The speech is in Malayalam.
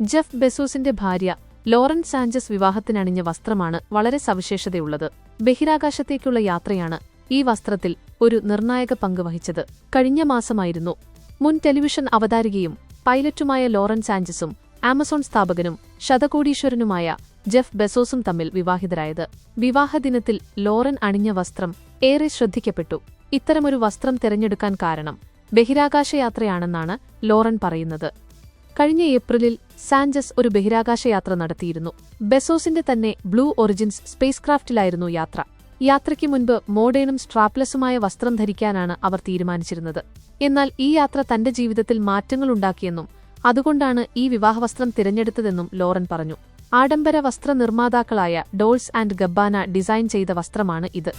ജെഫ് ബെസോസിന്റെ ഭാര്യ ലോറൻ സാഞ്ചസ് വിവാഹത്തിനണിഞ്ഞ വസ്ത്രമാണ് വളരെ സവിശേഷതയുള്ളത്. ബഹിരാകാശത്തേക്കുള്ള യാത്രയാണ് ഈ വസ്ത്രത്തിൽ ഒരു നിർണായക പങ്ക് വഹിച്ചത്. കഴിഞ്ഞ മാസമായിരുന്നു. മുൻ ടെലിവിഷൻ അവതാരികയും പൈലറ്റുമായ ലോറൻ സാഞ്ചസും ആമസോൺ സ്ഥാപകനും ശതകോടീശ്വരനുമായ ജെഫ് ബെസോസും തമ്മിൽ വിവാഹിതരായത്. വിവാഹദിനത്തിൽ ലോറൻ അണിഞ്ഞ വസ്ത്രം ഏറെ ശ്രദ്ധിക്കപ്പെട്ടു. ഇത്തരമൊരു വസ്ത്രം തിരഞ്ഞെടുക്കാൻ കാരണം ബഹിരാകാശയാത്രയാണെന്നാണ് ലോറൻ പറയുന്നത്. കഴിഞ്ഞ ഏപ്രിലിൽ സാഞ്ചസ് ഒരു ബഹിരാകാശ യാത്ര നടത്തിയിരുന്നു. ബെസോസിന്റെ തന്നെ ബ്ലൂ ഒറിജിൻസ് സ്പേസ് ക്രാഫ്റ്റിലായിരുന്നു യാത്ര. യാത്രയ്ക്ക് മുൻപ് മോഡേണും സ്ട്രാപ്ലെസ്സുമായ വസ്ത്രം ധരിക്കാനാണ് അവർ തീരുമാനിച്ചിരുന്നത്. എന്നാൽ ഈ യാത്ര തന്റെ ജീവിതത്തിൽ മാറ്റങ്ങളുണ്ടാക്കിയെന്നും അതുകൊണ്ടാണ് ഈ വിവാഹവസ്ത്രം തിരഞ്ഞെടുത്തതെന്നും ലോറൻ പറഞ്ഞു. ആഡംബര വസ്ത്ര നിർമ്മാതാക്കളായ ഡോൾസ് ആൻഡ് ഗബ്ബാന ഡിസൈൻ ചെയ്ത വസ്ത്രമാണ് ഇത്.